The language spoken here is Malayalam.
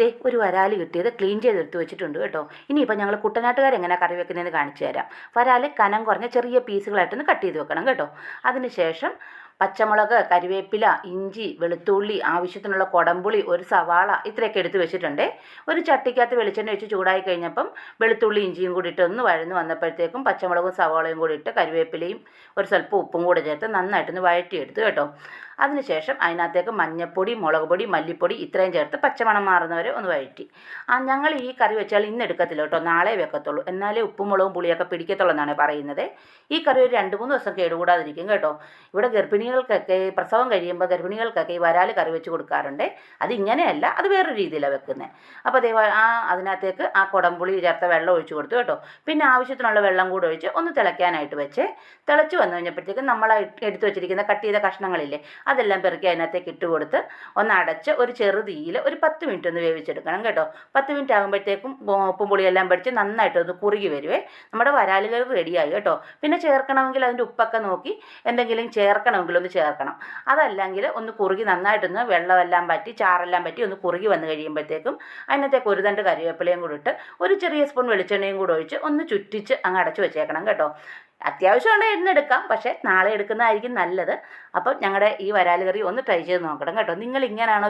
ദേ ഒരു വരാൽ കിട്ടിയത് ക്ലീൻ ചെയ്തെടുത്ത് വെച്ചിട്ടുണ്ട് കേട്ടോ. ഇനിയിപ്പോൾ ഞങ്ങൾ കുട്ടനാട്ടുകാർ എങ്ങനെ കറി വെക്കുന്നതെന്ന് കാണിച്ചു തരാം. വരാൽ കനം കുറഞ്ഞ ചെറിയ പീസുകളായിട്ടൊന്ന് കട്ട് ചെയ്ത് വെക്കണം കേട്ടോ. അതിനുശേഷം പച്ചമുളക് കരിവേപ്പില ഇഞ്ചി വെളുത്തുള്ളി ആവശ്യത്തിനുള്ള കൊടമ്പുളി ഒരു സവാള ഇത്രയൊക്കെ എടുത്ത് വെച്ചിട്ടുണ്ട്. ഒരു ചട്ടിക്കകത്ത് വെളിച്ചെണ്ണ വെച്ച് ചൂടായി കഴിഞ്ഞപ്പം വെളുത്തുള്ളി ഇഞ്ചിയും കൂടി ഇട്ട് ഒന്ന് വഴന്ന് വന്നപ്പോഴത്തേക്കും പച്ചമുളകും സവാളയും കൂടി ഇട്ട് കരിവേപ്പിലയും ഒരു സ്വല്പം ഉപ്പും കൂടെ ചേർത്ത് നന്നായിട്ടൊന്ന് വഴറ്റിയെടുത്ത് കേട്ടോ. അതിനുശേഷം അതിനകത്തേക്ക് മഞ്ഞൾപ്പൊടി മുളക് പൊടി മല്ലിപ്പൊടി ഇത്രയും ചേർത്ത് പച്ചമണം മാറുന്നവരെ ഒന്ന് വഴറ്റി. ആ ഞങ്ങൾ ഈ കറി വെച്ചാൽ ഇന്ന് എടുക്കത്തില്ല കേട്ടോ നാളെ വെക്കത്തുള്ളൂ. എന്നാലേ ഉപ്പും മുളകും പുളിയൊക്കെ പിടിക്കത്തുള്ളൂ എന്നാണ് പറയുന്നത്. ഈ കറി ഒരു രണ്ട് മൂന്ന് ദിവസം കേടുകൂടാതിരിക്കും കേട്ടോ. ഇവിടെ ഗർഭിണികൾക്കൊക്കെ പ്രസവം കഴിയുമ്പോൾ ഗർഭിണികൾക്കൊക്കെ ഈ വരാൽ കറി വെച്ച് കൊടുക്കാറുണ്ട്. അത് ഇങ്ങനെയല്ല അത് വേറൊരു രീതിയിലാണ് വെക്കുന്നത് അപ്പോൾ അതേ ആ അതിനകത്തേക്ക് ആ കുടംപുളി ചേർത്ത വെള്ളം ഒഴിച്ചു കൊടുത്തു കേട്ടോ. പിന്നെ ആവശ്യത്തിനുള്ള വെള്ളം കൂടെ ഒഴിച്ച് ഒന്ന് തിളയ്ക്കാനായിട്ട് വെച്ച് തിളച്ച് വന്നു കഴിഞ്ഞപ്പോഴത്തേക്കും നമ്മൾ എടുത്തു വെച്ചിരിക്കുന്ന കട്ട് ചെയ്ത കഷ്ണങ്ങളില്ലേ അതെല്ലാം പെറുക്കി അതിനകത്തേക്ക് ഇട്ട് കൊടുത്ത് ഒന്ന് അടച്ച് ഒരു ചെറു തീയിൽ ഒരു പത്ത് മിനിറ്റ് ഒന്ന് വേവിച്ചെടുക്കണം കേട്ടോ. പത്ത് മിനിറ്റ് ആകുമ്പോഴത്തേക്കും ഉപ്പും പുളിയെല്ലാം പഠിച്ച് നന്നായിട്ട് ഒന്ന് കുറുകി വരുവേ. നമ്മുടെ വരാലുകൾ റെഡിയായി കേട്ടോ. പിന്നെ ചേർക്കണമെങ്കിൽ അതിന്റെ ഉപ്പൊക്കെ നോക്കി എന്തെങ്കിലും ചേർക്കണമെങ്കിൽ ഒന്ന് ചേർക്കണം. അതല്ലെങ്കിൽ ഒന്ന് കുറുകി നന്നായിട്ടൊന്ന് വെള്ളമെല്ലാം പറ്റി ചാറെല്ലാം പറ്റി ഒന്ന് കുറുകി വന്ന് കഴിയുമ്പോഴത്തേക്കും അതിനകത്തേക്ക് ഒരു തണ്ട് കറിവേപ്പിലയും കൂടി ഇട്ട് ഒരു ചെറിയ സ്പൂൺ വെളിച്ചെണ്ണയും കൂടി ഒഴിച്ച് ഒന്ന് ചുറ്റിച്ച് അങ്ങ് അടച്ചു വെച്ചേക്കണം കേട്ടോ. അത്യാവശ്യം ഉണ്ടെങ്കിൽ ഇന്ന് എടുക്കാം പക്ഷേ നാളെ എടുക്കുന്നതായിരിക്കും നല്ലത്. അപ്പം ഞങ്ങളുടെ ഈ വരാൽ കറി ഒന്ന് ട്രൈ ചെയ്ത് നോക്കണം കേട്ടോ. നിങ്ങൾ ഇങ്ങനെയാണോ